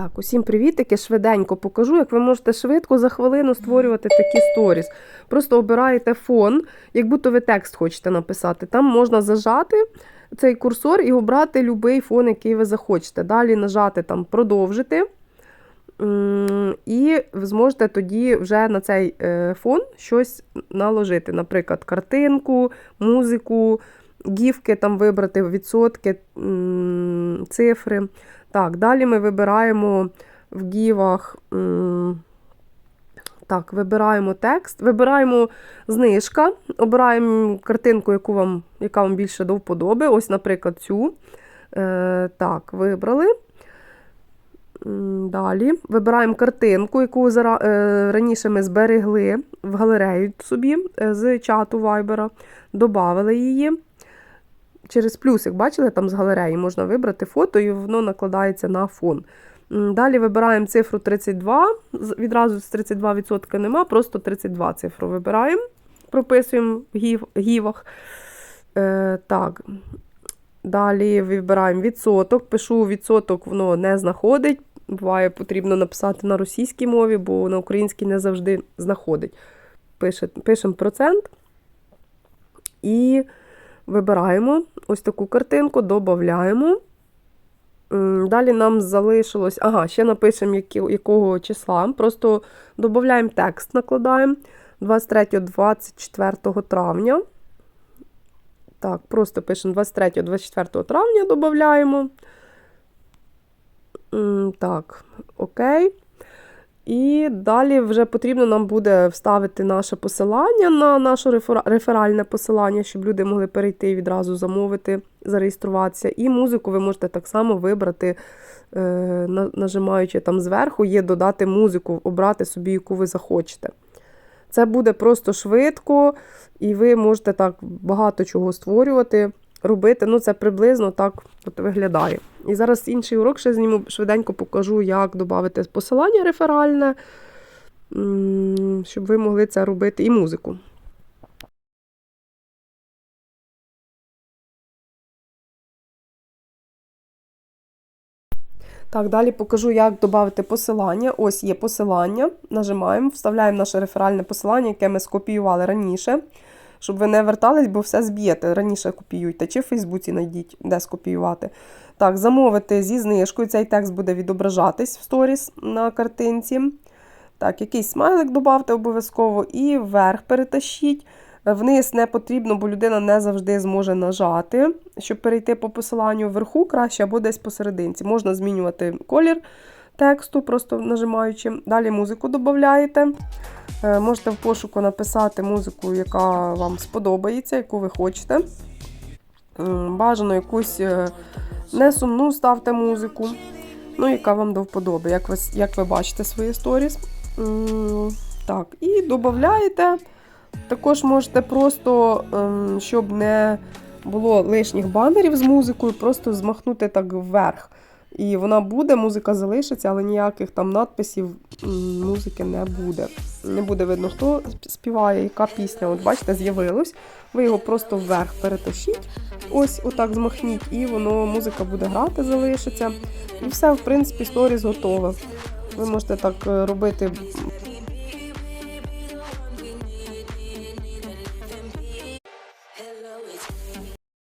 Так, усім привітики, швиденько покажу, як ви можете швидко за хвилину створювати такі сторіс. Просто обираєте фон, як будто ви текст хочете написати. Там можна зажати цей курсор і обрати будь-який фон, який ви захочете. Далі нажати там продовжити. І ви зможете тоді вже на цей е, фон щось наложити. Наприклад, картинку, музику, гіфки там вибрати, відсотки, цифри. Так, далі ми вибираємо в гівах. Так, вибираємо текст, вибираємо знижка, обираємо картинку, яку вам, яка вам більше до вподоби. Ось, наприклад, цю. Е, так, вибрали. Далі вибираємо картинку, яку е, раніше ми зберегли в галерею собі е, з чату Viber. Добавили її. Через плюсик, бачили, там з галереї можна вибрати фото, і воно накладається на фон. Далі вибираємо цифру 32. Відразу з 32% нема, просто 32 цифру вибираємо, прописуємо в гів- гівах. Е, так. Далі вибираємо відсоток. Пишу відсоток, воно не знаходить. Буває, потрібно написати на російській мові, бо на українській не завжди знаходить. Пише, пишемо процент і вибираємо ось таку картинку, додаємо. Далі нам залишилось. Ага, ще напишемо, якого числа. Просто додаємо текст, накладаємо 23-24 травня. Так, просто пишемо 23-24 травня, додаємо. Так, окей. І далі вже потрібно нам буде вставити наше посилання на наше реферальне посилання, щоб люди могли перейти і відразу замовити, зареєструватися. І музику ви можете так само вибрати, е, на- нажимаючи там зверху, є додати музику, обрати собі, яку ви захочете. Це буде просто швидко, і ви можете так багато чого створювати, робити. Ну, це приблизно так от виглядає. І зараз інший урок ще зніму, швиденько покажу, як додати посилання реферальне, щоб ви могли це робити і музику. Так, далі покажу, як додати посилання. Ось є посилання. Нажимаємо, вставляємо наше реферальне посилання, яке ми скопіювали раніше. Щоб ви не вертались, бо все зб'єте. Раніше копіюйте, чи в Фейсбуці знайдіть, де скопіювати. Так, замовити зі знижкою. Цей текст буде відображатись в сторіс на картинці. Так, якийсь смайлик додавте обов'язково і вверх перетащіть. Вниз не потрібно, бо людина не завжди зможе нажати, щоб перейти по посиланню вверху краще або десь посерединці. Можна змінювати колір тексту, просто нажимаючи. Далі музику додаєте. Е, Можете в пошуку написати музику, яка вам сподобається, яку ви хочете. Бажано якусь е, не сумну ставте музику, ну, яка вам до вподоби, як ви, як ви бачите свої сторіс. Так, і додаєте. Також можете просто, ем, щоб не було лишніх банерів з музикою, просто змахнути так вверх. І вона буде, музика залишиться, але ніяких там надписів музики не буде. Не буде видно, хто співає, яка пісня. От бачите, з'явилось. Ви його просто вверх перетащіть, ось отак змахніть, і воно музика буде грати, залишиться. І все, в принципі, сторіс готове. Ви можете так е, робити